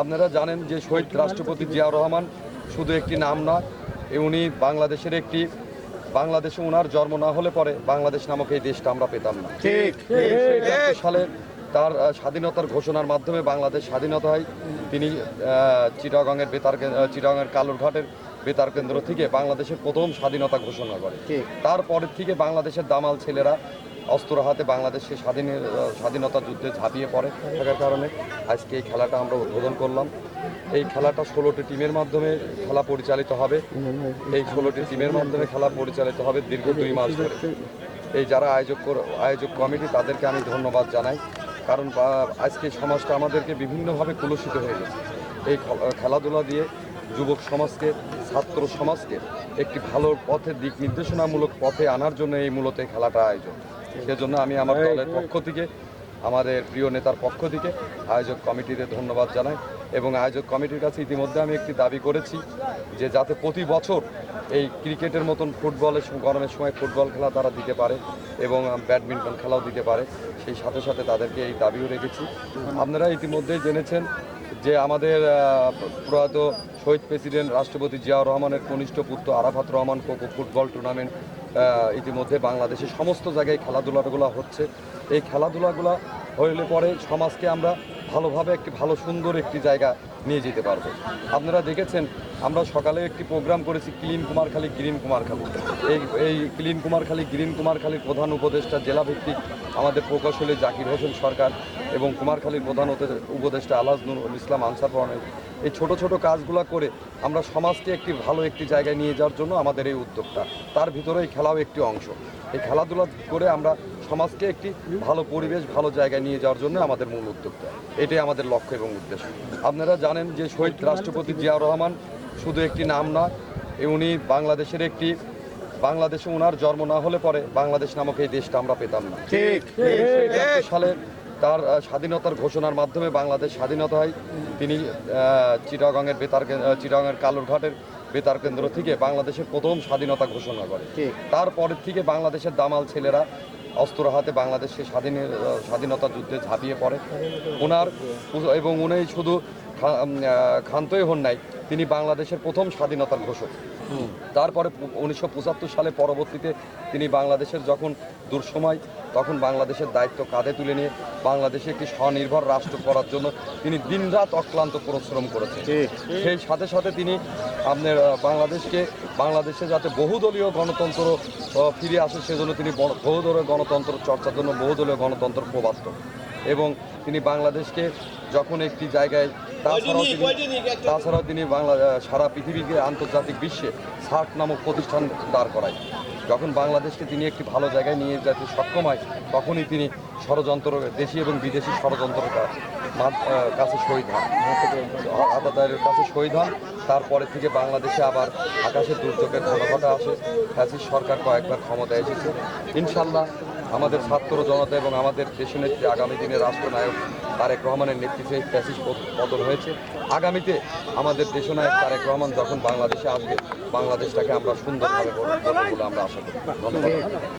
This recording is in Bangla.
আপনারা জানেন যে শহীদ রাষ্ট্রপতি জিয়াউর রহমান শুধু একটি নাম নয় এ উনি বাংলাদেশের একটি বাংলাদেশে ওনার জন্ম না হলে পরে বাংলাদেশ নামক এই দেশটা আমরা পেতাম না। সালে তার স্বাধীনতার ঘোষণার মাধ্যমে বাংলাদেশ স্বাধীনতা হয়। তিনি চিটাগংয়ের বেতার চিটাগংয়ের কালুরঘাটের বেতার কেন্দ্র থেকে বাংলাদেশের প্রথম স্বাধীনতা ঘোষণা করে। তারপরের থেকে বাংলাদেশের দামাল ছেলেরা অস্ত্র হাতে বাংলাদেশকে স্বাধীনের আহ, স্বাধীনতা যুদ্ধে ঝাঁপিয়ে পড়ে থাকার কারণে। আজকে এই খেলাটা আমরা উদ্বোধন করলাম। এই খেলাটা ষোলোটি টিমের মাধ্যমে খেলা পরিচালিত হবে। এই ষোলোটি টিমের মাধ্যমে খেলা পরিচালিত হবে দীর্ঘ দুই মাস ধরে। এই যারা আয়োজক আয়োজক কমিটি তাদেরকে আমি ধন্যবাদ জানাই। কারণ আজকে সমাজটা আমাদেরকে বিভিন্নভাবে কলুষিত হয়ে গেছে। এই খেলাধুলা দিয়ে যুবক সমাজকে ছাত্র সমাজকে একটি ভালো পথে দিক নির্দেশনামূলক পথে আনার জন্য এই মূলত এই খেলাটা আয়োজন। সেজন্য আমি আমার দলের পক্ষ থেকে আমাদের প্রিয় নেতার পক্ষ থেকে আয়োজক কমিটিতে ধন্যবাদ জানাই এবং আয়োজক কমিটির কাছে ইতিমধ্যে আমি একটি দাবি করেছি যে যাতে প্রতি বছর এই ক্রিকেটের মতন ফুটবলের গরমের সময় ফুটবল খেলা তারা দিতে পারে এবং ব্যাডমিন্টন খেলাও দিতে পারে সেই সাথে সাথে তাদেরকে এই দাবিও রেখেছি। আপনারা ইতিমধ্যেই জেনেছেন যে আমাদের প্রয়াত শহীদ প্রেসিডেন্ট রাষ্ট্রপতি জিয়াউর রহমানের কনিষ্ঠ পুত্র আরাফাত রহমান কোকো ফুটবল টুর্নামেন্ট ইতিমধ্যে বাংলাদেশের সমস্ত জায়গায় খেলাধুলাগুলো হচ্ছে। এই খেলাধুলাগুলো হইলে পরে সমাজকে আমরা ভালোভাবে একটি ভালো সুন্দর একটি জায়গা নিয়ে যেতে পারব। আপনারা দেখেছেন, আমরা সকালে একটি প্রোগ্রাম করেছি ক্লিন কুমারখালী, গ্রিন কুমারখালী। এই এই ক্লিন কুমারখালী, গ্রিন কুমারখালীর প্রধান উপদেষ্টা, জেলাভিত্তিক আমাদের প্রকৌশলী জাকির হোসেন সরকার এবং কুমারখালীর প্রধান উপদে- উপদেষ্টা আলাজ নুরুল ইসলাম আনসার পরানের এই ছোট ছোট কাজগুলো করে আমরা সমাজকে একটি ভালো একটি জায়গায় নিয়ে যাওয়ার জন্য আমাদের এই উদ্যোগটা। তার ভিতরে এই খেলাও একটি অংশ। এই খেলাধুলা করে আমরা সমাজকে একটি ভালো পরিবেশ ভালো জায়গায় নিয়ে যাওয়ার জন্য আমাদের মূল উদ্যোগটা এটাই আমাদের লক্ষ্য এবং উদ্দেশ্য। আপনারা জানেন যে শহীদ রাষ্ট্রপতি জিয়াউর রহমান শুধু একটি নাম নয় এ উনি বাংলাদেশের একটি বাংলাদেশে ওনার জন্ম না হলে পরে বাংলাদেশ নামক এই দেশটা আমরা পেতাম না। ঠিক সালে তার স্বাধীনতার ঘোষণার মাধ্যমে বাংলাদেশ স্বাধীনতা হয়। তিনি চিটাগংয়ের বেতার চিটাগংয়ের কালুরঘাটের বেতার কেন্দ্র থেকে বাংলাদেশের প্রথম স্বাধীনতা ঘোষণা করে। তারপর তারপরের থেকে বাংলাদেশের দামাল ছেলেরা অস্ত্র হাতে বাংলাদেশের স্বাধীন স্বাধীনতা যুদ্ধে ঝাঁপিয়ে পড়ে। ওনার এবং উনি শুধু ক্ষান্তই হন নাই। তিনি বাংলাদেশের প্রথম স্বাধীনতার ঘোষক। তারপরে উনিশশো পঁচাত্তর সালে পরবর্তীতে তিনি বাংলাদেশের যখন দুঃসময় তখন বাংলাদেশের দায়িত্ব কাঁধে তুলে নিয়ে বাংলাদেশে একটি স্বনির্ভর রাষ্ট্র করার জন্য তিনি দিনরাত অক্লান্ত পরিশ্রম করেছেন। সেই সাথে সাথে তিনি আপনার বাংলাদেশকে বাংলাদেশে যাতে বহুদলীয় গণতন্ত্র ফিরে আসে সেজন্য তিনি বহুদলীয় গণতন্ত্র চর্চার জন্য বহুদলীয় গণতন্ত্র প্রবাস্ত এবং তিনি বাংলাদেশকে যখন একটি জায়গায় তাছাড়াও তিনি তাছাড়াও তিনি বাংলা সারা পৃথিবীকে আন্তর্জাতিক বিশ্বে সার্ক নামক প্রতিষ্ঠান দাঁড় করায়। যখন বাংলাদেশকে তিনি একটি ভালো জায়গায় নিয়ে যেতে সক্ষম হয় তখনই তিনি ষড়যন্ত্র দেশি এবং বিদেশি আহ, কাছে শহীদ হন। আতাতায়ের কাছে শহীদ হন। তারপরে থেকে বাংলাদেশে আবার আকাশের দুর্যোগের ঘটঘটা আসে। ফ্যাসিস সরকার কয়েকবার ক্ষমতায় এসেছে। ইনশাল্লাহ আমাদের ছাত্র জনতা এবং আমাদের দেশনেত্রী আগামী দিনে রাষ্ট্রনায়ক তারেক রহমানের নেতৃত্বে ফ্যাসিস পতন হয়েছে। আগামীতে আমাদের দেশনায়ক তারেক রহমান যখন বাংলাদেশে আসবে, বাংলাদেশটাকে আমরা সুন্দরভাবে তুলব বলে আমরা আশা করি। ধন্যবাদ।